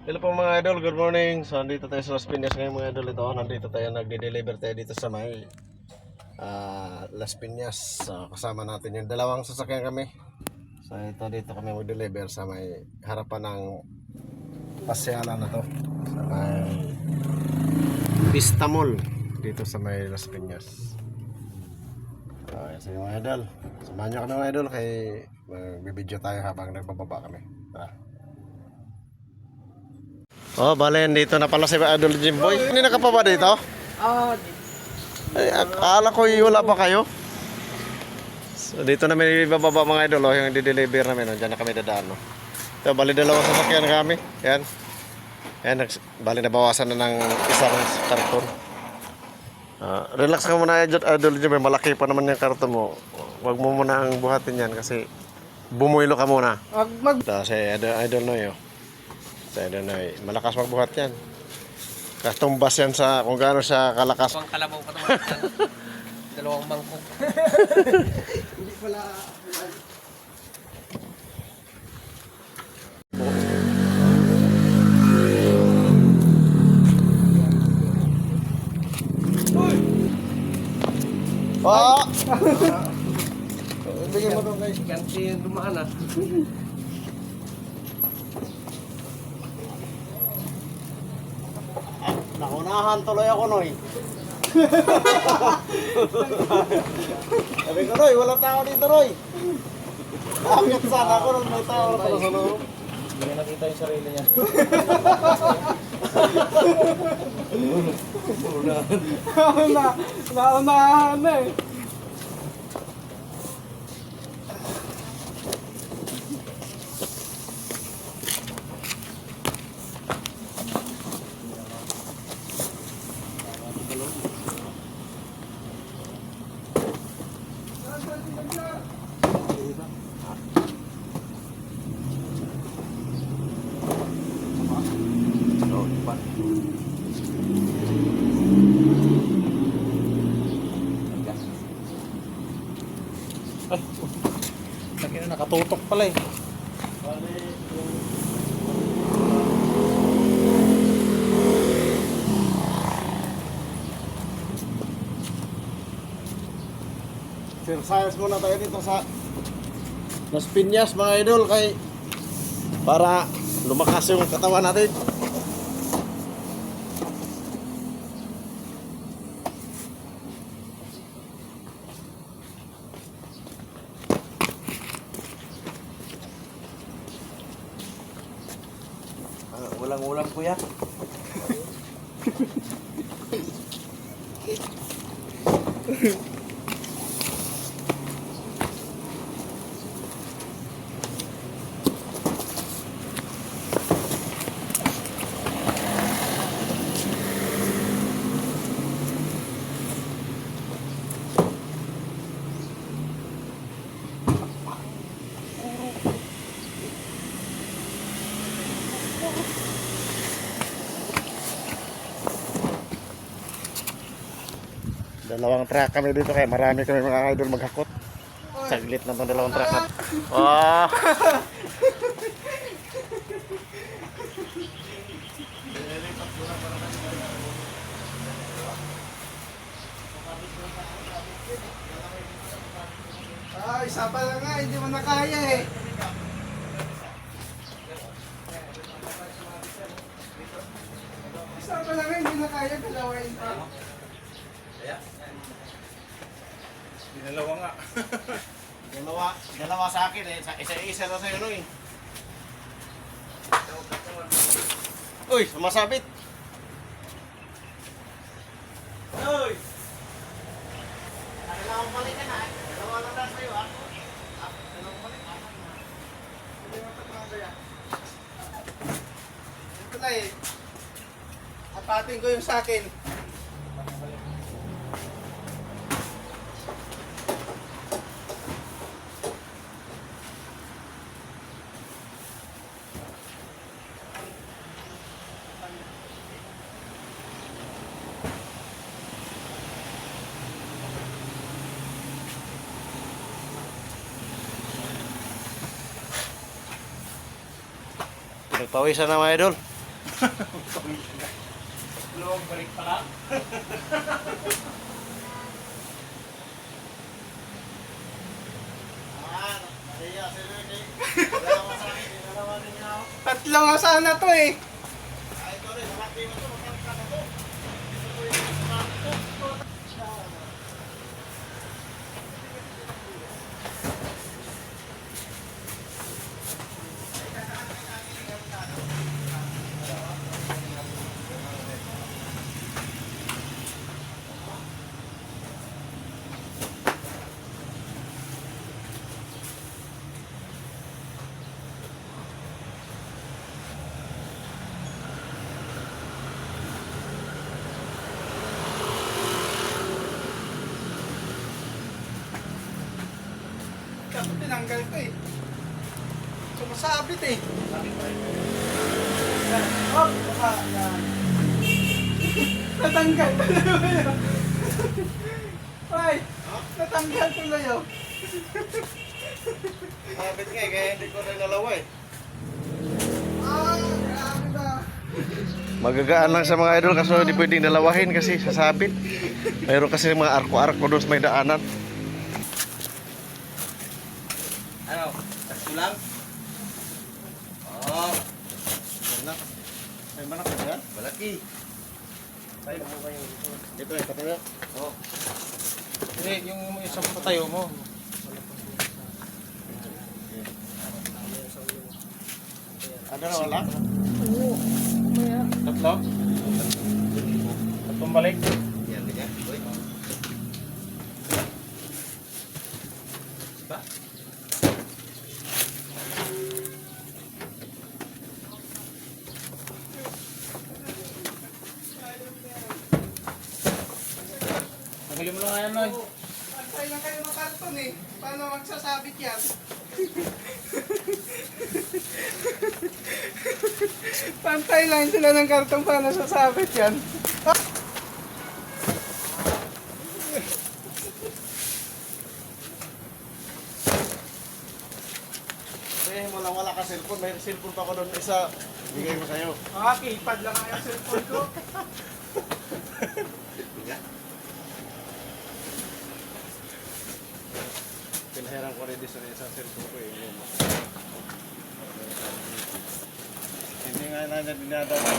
Hello po mga idol, good morning. So nandito tayo sa Las Piñas ngayon mga idol. Ito, nandito tayo, nagde-deliver tayo dito sa may ah, Las Piñas. So, kasama natin yung dalawang sasakyan kami. So ito dito kami mag-deliver sa may harapan ng pasyalan na to. Sa may Vista Mall dito sa may Las Piñas. So, sa mga idol. Samahan nyo kami mga idol kay magbibideo tayo habang nagbababa kami. Tara. Oh, bale, dito na pala si Idol Jimboy. Hindi na ka pa ba dito? Ah, Ay, akala ko wala pa kayo. So, dito na may bababa mga idol, oh, yung di-deliver namin. Oh. Diyan na kami dadaan. Oh. Ito, bali dalawang sasakyan kami. Yan. Yan, bali nabawasan na ng isang karton. Ah, relax ka muna, Idol Jimboy. Malaki pa naman yung karton mo. Huwag mo muna ang buhatin yan kasi bumuilo ka muna. mag mag Ito, si Idol, Idol Noy, oh. Idol Noy. Malakas magbuhat yan. Katumbas yan sa kung gaano siya kalakas. pang kalabaw pa naman. Dalawang mangkok. Hindi pala Pa! Bigyan mo doon guys. Kasi dumaan ah. Naunahan tuloy ako, Noy. Sabi ko, Noy, walang tao dito, Noy. Bakit sana ako nung may tao pala sa loob? Hindi nakita yung sarili niya. na, naunahan na eh. Laki na nakatutok pala eh. Exercise muna tayo dito sa Las Piñas, mga idol, kay para lumakas yung katawan natin. Walang ulam kuya. Dalawang truck kami dito kaya marami kami mga idol maghakot. Saglit na itong dalawang truck. na- Oh! Ah, isa pa lang nga, hindi mo na kaya eh. Isa pa lang nga, hindi na kaya dalawain pa. Dinalawa nga. Dalawa, dalawa sa akin eh. Sa- Isa-isa na sa'yo no eh. Uy, sumasabit. Uy! Dalawang balik ka na eh. Dalawa lang na sa'yo ah. Ah, Dalawang balik ah. Hindi mo pa kaya. Ito na eh. Apatin ko yung sa akin. Nagpawisan na mga idol. Dalawang balik pala. Tatlo nga sana to eh. Tinanggal ko eh. Sumasabit eh. Oh, baka yan. Natanggal tuloy yun. Ay, natanggal tuloy yun. Sabit nga eh, kaya hindi ko rin nalawa eh. Ah, grabe ba? Magagaan lang sa mga idol kasi hindi pwedeng dalawahin kasi sasabit. Mayroon kasi mga arko-arko doon sa may daanan. Ano? Sakto lang? Oo. Manak. Ay, manak ba yan? Malaki. Ito eh, patayo. Hindi, yung isang patayo mo. Ano na wala? Tatlo? Tatlong balik? Yan, ganyan. Ba? Tagalin mo lang nga yan, Noy. Pantay lang kayo ng karton eh. Paano magsasabit yan? Pantay lang sila ng karton paano sasabit yan? Mo lang wala ka cellphone. May cellphone pa ko doon isa. Bigay ko sa'yo. Ah, keypad lang ang cellphone ko. Pinahiram ko rin sa isang cellphone ko eh. Yung- Hindi nga na niya dinadala.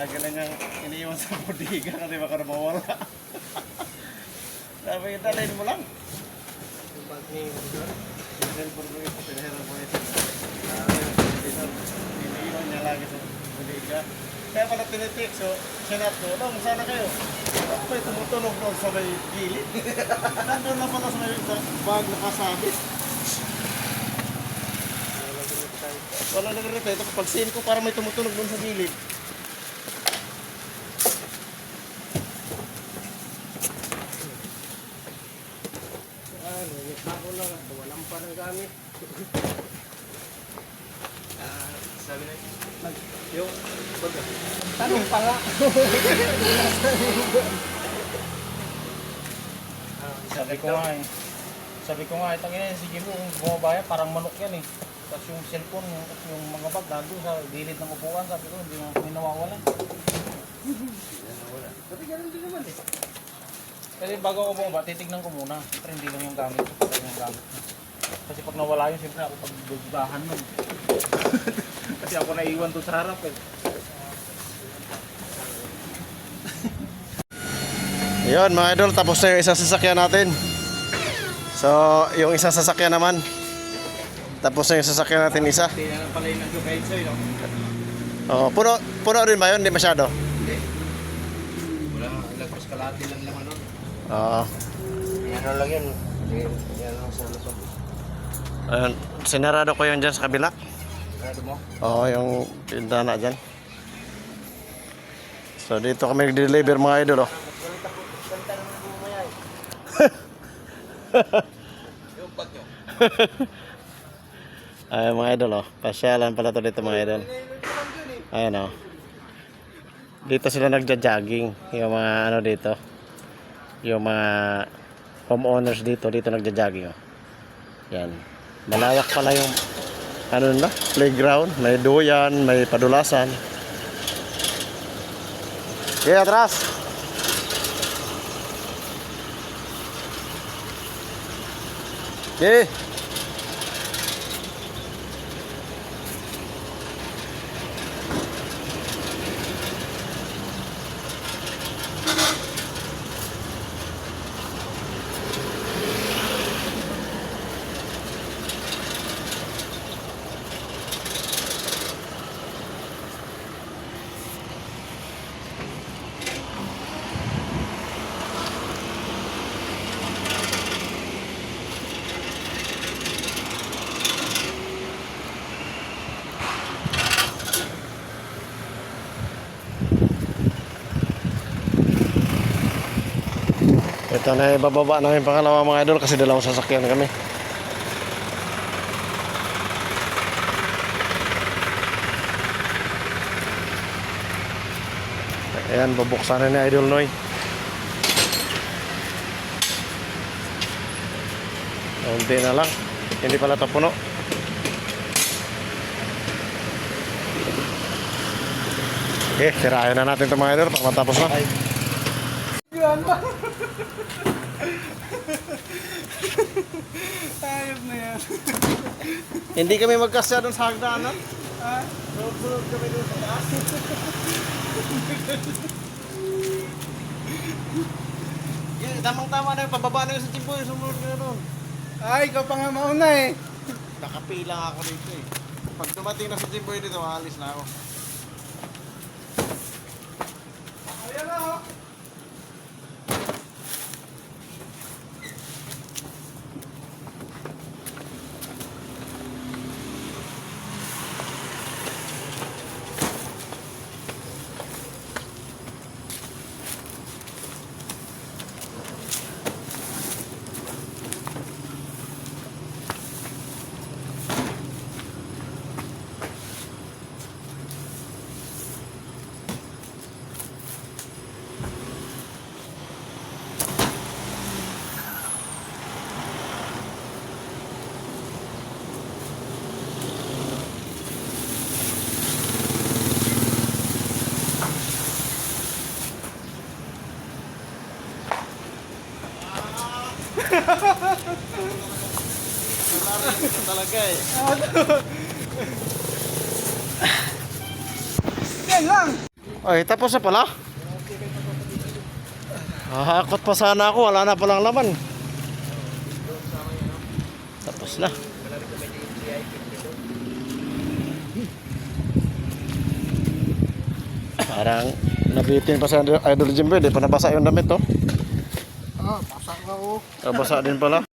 Lagi na niyang iniiwan sa bodega kasi baka na mawala. Sabi ko, dalhin mo lang. Yung cellphone ko ito, pinahiram ko ito. Sabi ko, iniiwan niya lagi sa bodega. Kaya pala tinitik, so sinat ko, Dong, sana kayo. May tumutunog doon sa may gilid? Nandun na pala sa may bag nakasabit. Wala nang respeto kapag sin ko para may tumutunog doon sa gilid. Ano, ako lang. Walang pa ng gamit. Ah, sabi na Yung, tanong pa nga. Sabi ko nga eh. Sabi ko nga, itang ina, sige mo, kung bumabaya, parang manok yan eh. Tapos yung cellphone, yung, yung mga bag, nandun sa gilid ng upuan, sabi ko, hindi na may nawawalan. Sabi ganun din naman eh. Kasi bago ako bumaba, titignan ko muna. Siyempre hindi lang yung gamit ko, yung gamit. Kasi pag nawala yun, siyempre ako pagbugahan nun. Kasi ako naiwan doon sa harap eh. Yun mga idol, tapos na yung isang sasakyan natin. So, yung isang sasakyan naman. Tapos na yung sasakyan natin isa. Hindi na pala yung nag-guide sa'yo? Oh, puno, puno rin ba yun? Hindi masyado. Hindi. Wala, lagpas kalati lang naman nun. Oo. Ano lang yun. Yan lang sa lapag. Ayun, sinarado ko yun dyan sa kabila. Oo, yung pintana dyan. So, dito kami nag-deliver mga idol, oh. Ayun mga idol, oh. Pasyalan pala to dito mga idol. Ayun, oh. Dito sila nagja-jogging. Yung mga ano dito. Yung mga homeowners dito, dito nagja-jogging, oh. Yan. Malawak pala yung ano na, playground. May doyan, may padulasan. Okay, atras. Okay. Ito na ibababa namin pangalawa mga idol kasi dalawang sasakyan kami. Ayan, babuksan na ni Idol Noy. Hindi na lang. Hindi pala ito puno. Okay, sirayan na natin ito mga idol para matapos na. Ayos na yan. Hindi kami magkasya doon sa hagdanan. Ha? Sunod kami doon sa taas. yeah, tamang-tama na yung pababa na yung sa Chimboy. Sumunod na doon. Ay, ikaw pa nga mauna eh. Nakapilang ako dito eh. Pag dumating na sa Chimboy dito, alis na ako. Ayan na oh. Talaga eh. Yan lang. Ay, tapos na pala. Hahakot pa sana ako, wala na palang laman. Tapos na. Parang nabitin pa sa Idol Jimbo, di pa nabasa yung damit to. Ah, pasak ako. Nabasa din pala.